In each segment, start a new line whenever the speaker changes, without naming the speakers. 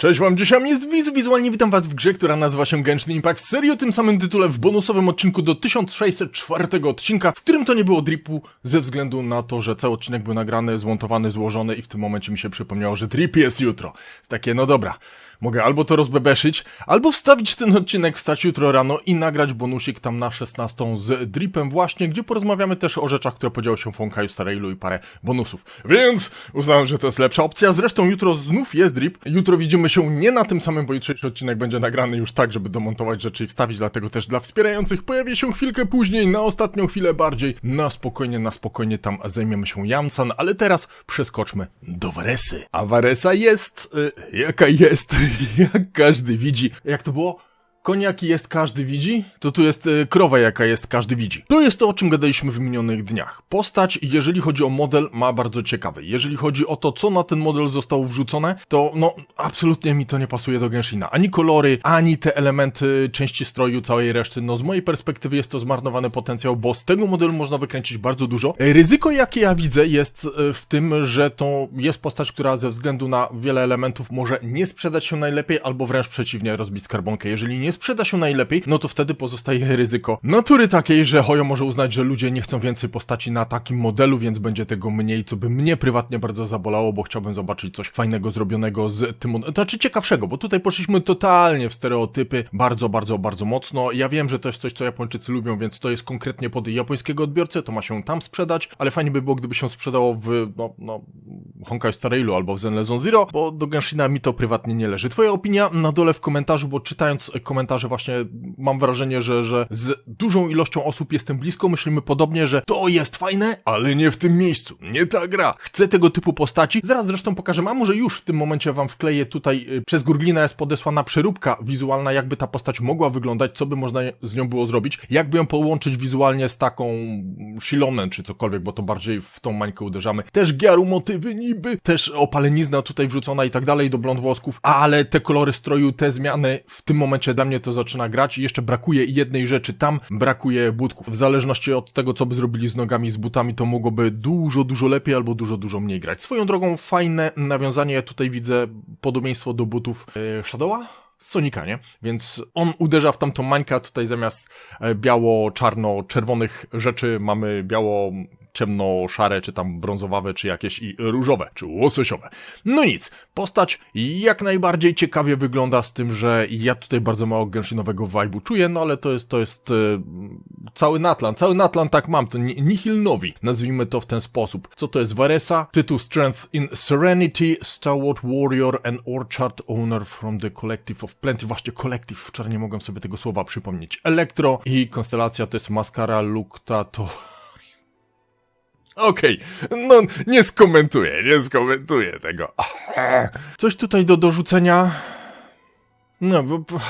Cześć wam, dzisiaj jest Wizu, wizualnie witam was w grze, która nazywa się Genshin Impact w serii o tym samym tytule w bonusowym odcinku do 1604 odcinka, w którym to nie było dripu ze względu na to, że cały odcinek był nagrany, zmontowany, złożony i w tym momencie mi się przypomniało, że drip jest jutro. Takie, no dobra, mogę albo to rozbebeszyć, albo wstawić ten odcinek, wstać jutro rano i nagrać bonusik tam na 16 z dripem właśnie, gdzie porozmawiamy też o rzeczach, które podziały się w Honkaju Starailu i parę bonusów. Więc uznałem, że to jest lepsza opcja. Zresztą jutro znów jest drip. Jutro widzimy się nie na tym samym, bo jutrzejszy odcinek będzie nagrany już tak, żeby domontować rzeczy i wstawić, dlatego też dla wspierających pojawi się chwilkę później, na ostatnią chwilę bardziej. Na spokojnie, na spokojnie tam zajmiemy się Jamsan, ale teraz przeskoczmy do Waresy. A Waresa jest, y, jaka jest, jak każdy widzi. Jak to było? Koń jaki jest każdy widzi, to tu jest y, krowa jaka jest każdy widzi. To jest to, o czym gadaliśmy w minionych dniach. Postać, jeżeli chodzi o model, ma bardzo ciekawy. Jeżeli chodzi o to, co na ten model zostało wrzucone, to no, absolutnie mi to nie pasuje do Genshina. Ani kolory, ani te elementy części stroju, całej reszty. No z mojej perspektywy jest to zmarnowany potencjał, bo z tego modelu można wykręcić bardzo dużo. Ryzyko, jakie ja widzę, jest e, w tym, że to jest postać, która ze względu na wiele elementów może nie sprzedać się najlepiej, albo wręcz przeciwnie, rozbić skarbonkę. Jeżeli nie sprzeda się najlepiej, no to wtedy pozostaje ryzyko natury takiej, że Hoyo może uznać, że ludzie nie chcą więcej postaci na takim modelu, więc będzie tego mniej, co by mnie prywatnie bardzo zabolało, bo chciałbym zobaczyć coś fajnego zrobionego z tym, mod- znaczy ciekawszego, bo tutaj poszliśmy totalnie w stereotypy, bardzo, bardzo, bardzo mocno. Ja wiem, że to jest coś, co Japończycy lubią, więc to jest konkretnie pod japońskiego odbiorcę, to ma się tam sprzedać, ale fajnie by było, gdyby się sprzedało w, no, no, Honkai Star Railu albo w Zenlezon Zero, bo do Genshina mi to prywatnie nie leży. Twoja opinia na dole w komentarzu, bo czytając komentarze właśnie mam wrażenie, że, że z dużą ilością osób jestem blisko, myślimy podobnie, że to jest fajne, ale nie w tym miejscu, nie ta gra. Chcę tego typu postaci. Zaraz zresztą pokażę, a może już w tym momencie wam wkleję tutaj, y, przez Gurglina jest podesłana przeróbka wizualna, jakby ta postać mogła wyglądać, co by można z nią było zrobić, jakby ją połączyć wizualnie z taką Shilonen czy cokolwiek, bo to bardziej w tą mańkę uderzamy. Też giaru motywy niby, też opalenizna tutaj wrzucona i tak dalej do blond włosków, ale te kolory stroju, te zmiany, w tym momencie dla mnie to zaczyna grać i jeszcze brakuje jednej rzeczy, tam brakuje budków. W zależności od tego, co by zrobili z nogami z butami, to mogłoby dużo, dużo lepiej albo dużo, dużo mniej grać. Swoją drogą fajne nawiązanie, ja tutaj widzę podobieństwo do butów yy, Shadowa? Sonika, nie? Więc on uderza w tamtą mańkę, tutaj zamiast e, biało-czarno-czerwonych rzeczy mamy biało ciemno-szare, czy tam brązowawe, czy jakieś i różowe, czy łososiowe. No nic, postać jak najbardziej ciekawie wygląda z tym, że ja tutaj bardzo mało genshinowego vibe'u czuję, no ale to jest, to jest e, cały Natlan, cały Natlan tak mam, to ni- Nihil Novi, nazwijmy to w ten sposób. Co to jest Varesa? Tytuł Strength in Serenity, Stalwart Warrior and Orchard Owner from the Collective of Plenty. Właśnie Collective, wczoraj nie mogłem sobie tego słowa przypomnieć. Elektro i konstelacja to jest Mascara Lukta, to... Okej, no nie skomentuję, nie skomentuję tego. Coś tutaj do dorzucenia. No, bo. bo-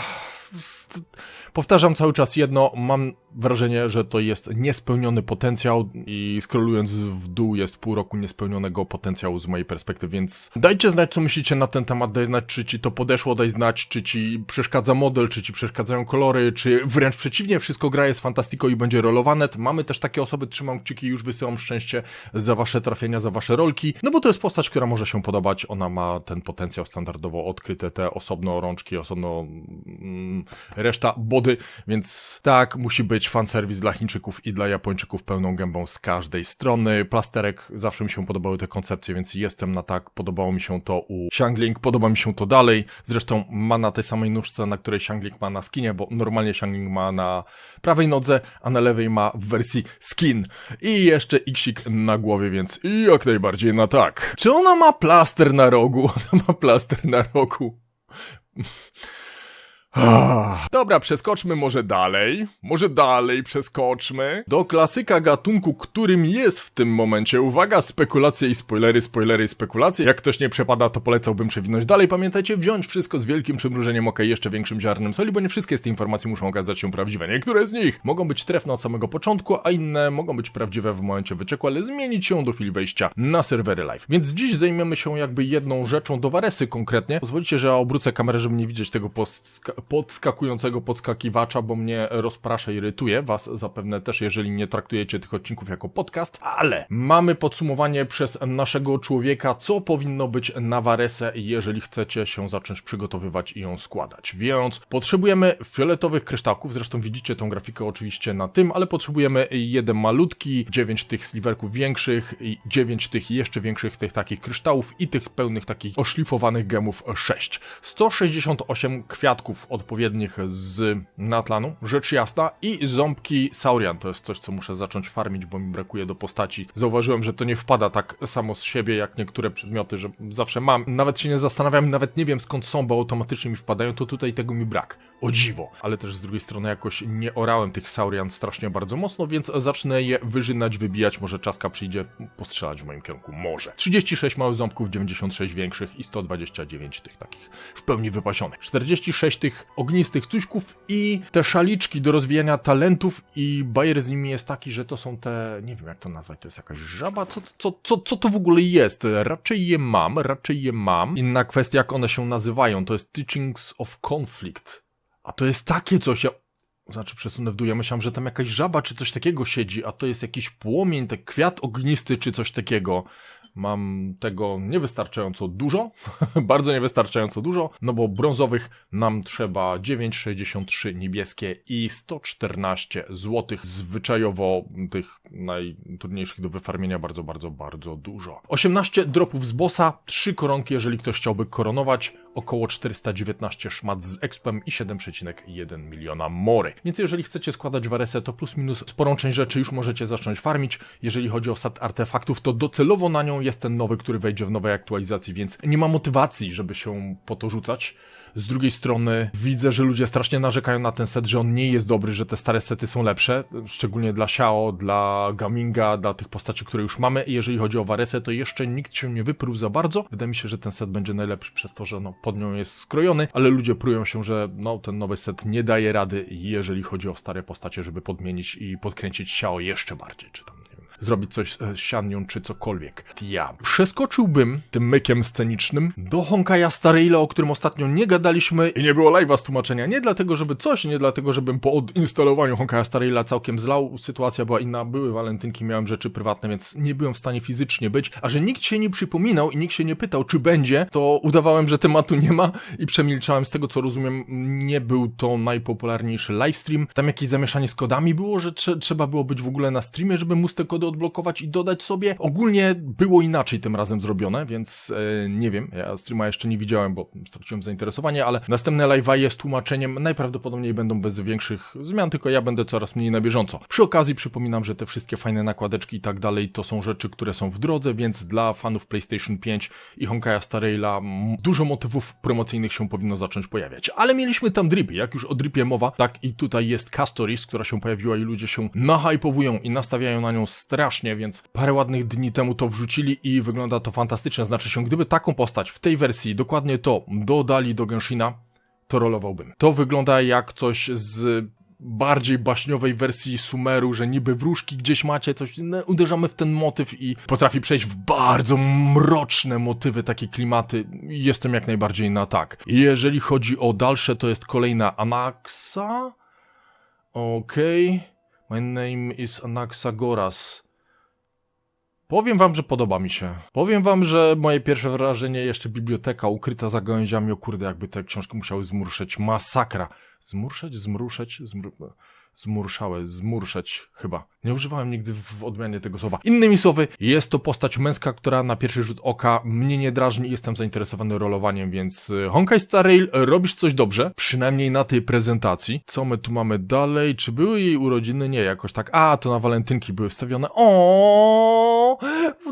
Powtarzam cały czas jedno, mam wrażenie, że to jest niespełniony potencjał i scrollując w dół jest pół roku niespełnionego potencjału z mojej perspektywy, więc dajcie znać, co myślicie na ten temat, daj znać, czy ci to podeszło, daj znać, czy ci przeszkadza model, czy ci przeszkadzają kolory, czy wręcz przeciwnie, wszystko gra jest fantastiko i będzie rolowane. Mamy też takie osoby, trzymam kciuki, już wysyłam szczęście za wasze trafienia, za wasze rolki, no bo to jest postać, która może się podobać, ona ma ten potencjał standardowo odkryte, te osobno rączki, osobno mm, reszta więc tak, musi być fanserwis dla Chińczyków i dla Japończyków pełną gębą z każdej strony. Plasterek, zawsze mi się podobały te koncepcje, więc jestem na tak, podobało mi się to u Xiangling, podoba mi się to dalej, zresztą ma na tej samej nóżce, na której Xiangling ma na skinie, bo normalnie Xiangling ma na prawej nodze, a na lewej ma w wersji skin. I jeszcze iksik na głowie, więc jak najbardziej na tak. Czy ona ma plaster na rogu? Ona ma plaster na rogu. Dobra, przeskoczmy może dalej. Może dalej przeskoczmy. Do klasyka gatunku, którym jest w tym momencie. Uwaga, spekulacje i spoilery, spoilery i spekulacje. Jak ktoś nie przepada, to polecałbym przewinąć dalej. Pamiętajcie, wziąć wszystko z wielkim przymrużeniem oka i jeszcze większym ziarnem soli, bo nie wszystkie z tych informacji muszą okazać się prawdziwe. Niektóre z nich mogą być trefne od samego początku, a inne mogą być prawdziwe w momencie wycieku, ale zmienić się do chwili wejścia na serwery live. Więc dziś zajmiemy się jakby jedną rzeczą do Waresy konkretnie. Pozwolicie, że obrócę kamerę, żeby nie widzieć tego po, ska- podskakującego podskakiwacza, bo mnie rozprasza i irytuje. Was zapewne też, jeżeli nie traktujecie tych odcinków jako podcast. Ale mamy podsumowanie przez naszego człowieka, co powinno być na Varesę, jeżeli chcecie się zacząć przygotowywać i ją składać. Więc potrzebujemy fioletowych kryształków, zresztą widzicie tą grafikę oczywiście na tym, ale potrzebujemy jeden malutki, 9 tych sliwerków większych i 9 tych jeszcze większych tych takich kryształów i tych pełnych takich oszlifowanych gemów 6. 168 kwiatków odpowiednich z Natlanu, rzecz jasna, i ząbki Saurian. To jest coś, co muszę zacząć farmić, bo mi brakuje do postaci. Zauważyłem, że to nie wpada tak samo z siebie, jak niektóre przedmioty, że zawsze mam. Nawet się nie zastanawiam, nawet nie wiem skąd są, bo automatycznie mi wpadają, to tutaj tego mi brak. O dziwo. Ale też z drugiej strony jakoś nie orałem tych Saurian strasznie bardzo mocno, więc zacznę je wyżynać, wybijać. Może czaska przyjdzie postrzelać w moim kierunku. Może. 36 małych ząbków, 96 większych i 129 tych takich w pełni wypasionych. 46 tych ognistych cuśków i te szaliczki do rozwijania talentów i bajer z nimi jest taki, że to są te, nie wiem jak to nazwać, to jest jakaś żaba? Co, co, co, co to w ogóle jest? Raczej je mam, raczej je mam. Inna kwestia, jak one się nazywają, to jest Teachings of Conflict. A to jest takie coś, ja... Znaczy przesunę w dół, ja myślałem, że tam jakaś żaba czy coś takiego siedzi, a to jest jakiś płomień, tak kwiat ognisty czy coś takiego. Mam tego niewystarczająco dużo, bardzo niewystarczająco dużo, no bo brązowych nam trzeba 9,63 niebieskie i 114 złotych. Zwyczajowo tych najtrudniejszych do wyfarmienia bardzo, bardzo, bardzo dużo. 18 dropów z bossa, 3 koronki, jeżeli ktoś chciałby koronować, około 419 szmat z expem i 7,1 miliona mory. Więc jeżeli chcecie składać waresę, to plus minus sporą część rzeczy już możecie zacząć farmić. Jeżeli chodzi o sat artefaktów, to docelowo na nią jest ten nowy, który wejdzie w nowej aktualizacji, więc nie ma motywacji, żeby się po to rzucać. Z drugiej strony widzę, że ludzie strasznie narzekają na ten set, że on nie jest dobry, że te stare sety są lepsze, szczególnie dla Xiao, dla Gaminga, dla tych postaci, które już mamy. I jeżeli chodzi o Varesę, to jeszcze nikt się nie wyprół za bardzo. Wydaje mi się, że ten set będzie najlepszy przez to, że no, pod nią jest skrojony, ale ludzie prują się, że no, ten nowy set nie daje rady, jeżeli chodzi o stare postacie, żeby podmienić i podkręcić Xiao jeszcze bardziej, czy tam zrobić coś z sianią czy cokolwiek. Ja przeskoczyłbym tym mykiem scenicznym do Honkaja Starejla, o którym ostatnio nie gadaliśmy i nie było live'a z tłumaczenia. Nie dlatego, żeby coś, nie dlatego, żebym po odinstalowaniu Honkaja Starejla całkiem zlał. Sytuacja była inna, były walentynki, miałem rzeczy prywatne, więc nie byłem w stanie fizycznie być. A że nikt się nie przypominał i nikt się nie pytał, czy będzie, to udawałem, że tematu nie ma i przemilczałem. Z tego, co rozumiem, nie był to najpopularniejszy livestream. Tam jakieś zamieszanie z kodami było, że trze trzeba było być w ogóle na streamie, żeby móc te kody odblokować i dodać sobie. Ogólnie było inaczej tym razem zrobione, więc e, nie wiem. Ja streama jeszcze nie widziałem, bo straciłem zainteresowanie, ale następne live'a jest tłumaczeniem. Najprawdopodobniej będą bez większych zmian, tylko ja będę coraz mniej na bieżąco. Przy okazji przypominam, że te wszystkie fajne nakładeczki i tak dalej to są rzeczy, które są w drodze, więc dla fanów PlayStation 5 i Honkaja Star Raila m, dużo motywów promocyjnych się powinno zacząć pojawiać. Ale mieliśmy tam dripy. Jak już o dripie mowa, tak i tutaj jest Castoris, która się pojawiła i ludzie się nahypowują i nastawiają na nią strasznie, więc parę ładnych dni temu to wrzucili i wygląda to fantastycznie. Znaczy się, gdyby taką postać w tej wersji dokładnie to dodali do Genshina, to rolowałbym. To wygląda jak coś z bardziej baśniowej wersji Sumeru, że niby wróżki gdzieś macie, coś, no, uderzamy w ten motyw i potrafi przejść w bardzo mroczne motywy, takie klimaty. Jestem jak najbardziej na tak. Jeżeli chodzi o dalsze, to jest kolejna Anaxa. Okej. My name is Anaxagoras. Powiem wam, że podoba mi się. Powiem wam, że moje pierwsze wrażenie, jeszcze biblioteka ukryta za gałęziami, o kurde, jakby te książki musiały zmurszyć. Masakra. Zmurszyć? Zmruszeć? Zmru... Zmurszałe, zmurszeć chyba. Nie używałem nigdy w odmianie tego słowa. Innymi słowy, jest to postać męska, która na pierwszy rzut oka mnie nie drażni i jestem zainteresowany rolowaniem, więc y, Honkai Star Rail, robisz coś dobrze, przynajmniej na tej prezentacji. Co my tu mamy dalej? Czy były jej urodziny? Nie, jakoś tak. A, to na walentynki były wstawione. O,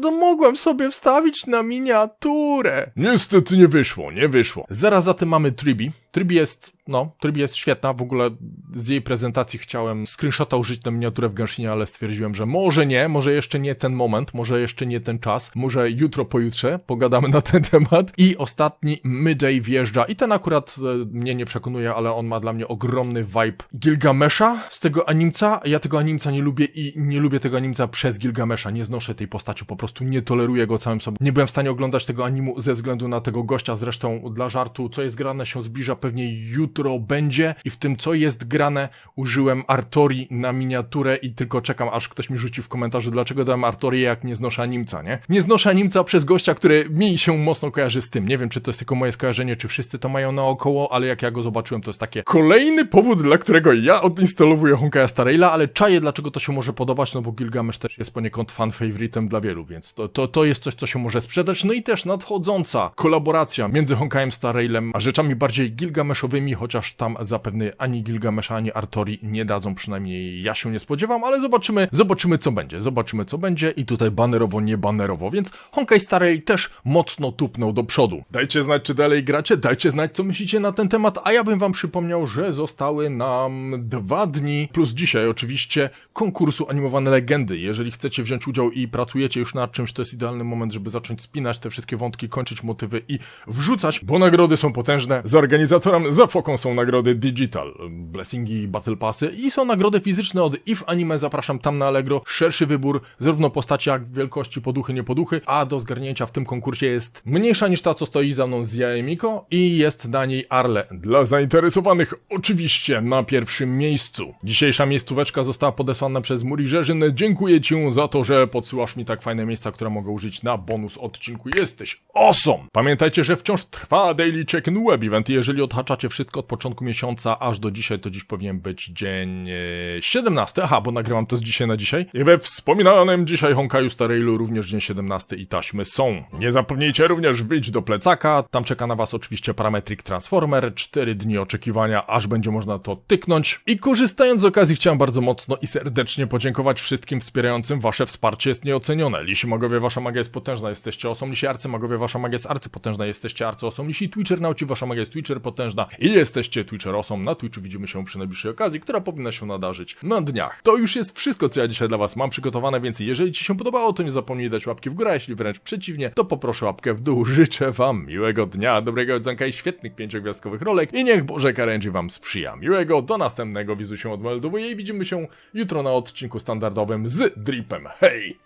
to mogłem sobie wstawić na miniaturę. Niestety nie wyszło, nie wyszło. Zaraz za tym mamy Tribi. Tribi jest, no, Tribi jest świetna. W ogóle z jej prezentacji chciałem screenshota użyć na miniaturę w Genshinie, ale stwierdziłem, że może nie, może jeszcze nie ten moment, może jeszcze nie ten czas, może jutro, pojutrze pogadamy na ten temat. I ostatni Midday wjeżdża i ten akurat e, mnie nie przekonuje, ale on ma dla mnie ogromny vibe Gilgamesha z tego animca. Ja tego animca nie lubię i nie lubię tego animca przez Gilgamesha. Nie znoszę tej postaci, po prostu nie toleruję go całym sobą. Nie byłem w stanie oglądać tego animu ze względu na tego gościa. Zresztą dla żartu, co jest grane się zbliża, pewnie jutro będzie. I w tym, co jest grane, użyłem Artori na miniaturę i tylko czekam, aż ktoś mi rzuci w komentarzu, dlaczego dałem Artorię, jak nie znoszę animca, nie? Nie znoszę animca przez gościa, który mi się mocno kojarzy z tym. Nie wiem, czy to jest tylko moje skojarzenie, czy wszyscy to mają naokoło, ale jak ja go zobaczyłem, to jest takie kolejny powód, dla którego ja odinstalowuję Honkaja Starraila, ale czaję, dlaczego to się może podobać, no bo Gilgamesz też jest poniekąd fan favoritem dla wielu, więc to, to, to jest coś, co się może sprzedać. No i też nadchodząca kolaboracja między Honkajem Starrailem a rzeczami bardziej Gilgameszowymi, chociaż tam zapewne ani Gilgamesza, ani Artori nie dadzą, przynajmniej ja się nie spodziewam, ale zobaczymy, zobaczymy co będzie, zobaczymy co będzie i tutaj banerowo, nie banerowo, więc Honkai Starrail też mocno tupnął do przodu. Dajcie znać, czy dalej gracie, dajcie znać, co myślicie na ten temat, a ja bym wam przypomniał, że zostały nam dwa dni, plus dzisiaj oczywiście, konkursu Animowane Legendy. Jeżeli chcecie wziąć udział i pracujecie już nad czymś, to jest idealny moment, żeby zacząć spinać te wszystkie wątki, kończyć motywy i wrzucać, bo nagrody są potężne. Za organizatorem, za foką są nagrody digital, blessingi, battle passy i są nagrody fizyczne od If Anime, zapraszam tam na Allegro. Szerszy wybór, zarówno postaci jak wielkości poduchy, niepoduchy, a do zgarnięcia w tym konkursie jest mniejsza niż ta, co stoi za mną z Jaemiko i jest na niej Arle. Dla zainteresowanych oczywiście na pierwszym miejscu. Dzisiejsza miejscóweczka została podesłana przez Muri Żerzyn. Dziękuję Ci za to, że podsyłasz mi tak fajne miejsca, które mogę użyć na bonus odcinku. Jesteś awesome! Pamiętajcie, że wciąż trwa Daily Check-in Web Event jeżeli odhaczacie wszystko od początku miesiąca aż do dzisiaj, to dziś powinien być dzień e, 17. Aha, bo nagrywam to z dzisiaj na dzisiaj. I we wspominanym dzisiaj Honkaju Starailu również dzień 17 i taśmy są. Nie zapomnijcie również wbić do plecaka. Tam czeka na Was oczywiście Parametric Transformer. 4 dni oczekiwania, aż będzie można to tyknąć. I korzystając z okazji chciałem bardzo mocno i serdecznie podziękować wszystkim wspierającym. Wasze wsparcie jest nieocenione. Lisi magowie, wasza magia jest potężna, jesteście osom. Lisi arcymagowie, wasza magia jest arcypotężna, jesteście arcyosom. Lisi Twitcher nauci, wasza magia jest Twitcher potężna i jesteście Twitcherosom. Na Twitchu widzimy się przy najbliższej okazji, która powinna się nadarzyć na dniach. To już jest wszystko, co ja dzisiaj dla was mam przygotowane, więc jeżeli ci się podobało, to nie zapomnij dać łapki w górę, a jeśli wręcz przeciwnie, to poproszę łapkę w dół. Życzę wam miłego dnia, dobrego jedzonka i świetnych pięciogwiazdkowych rolek i niech Boże Karęży wam sprzyja. Miłego, do następnego, wizu się odmeldowuję i widzimy się jutro na odcinku standardowym z Dripem. Hej!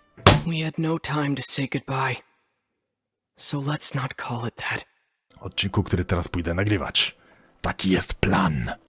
We had no time to say goodbye. So let's not call it that.
Odcinku, który teraz pójdę nagrywać. Taki jest plan.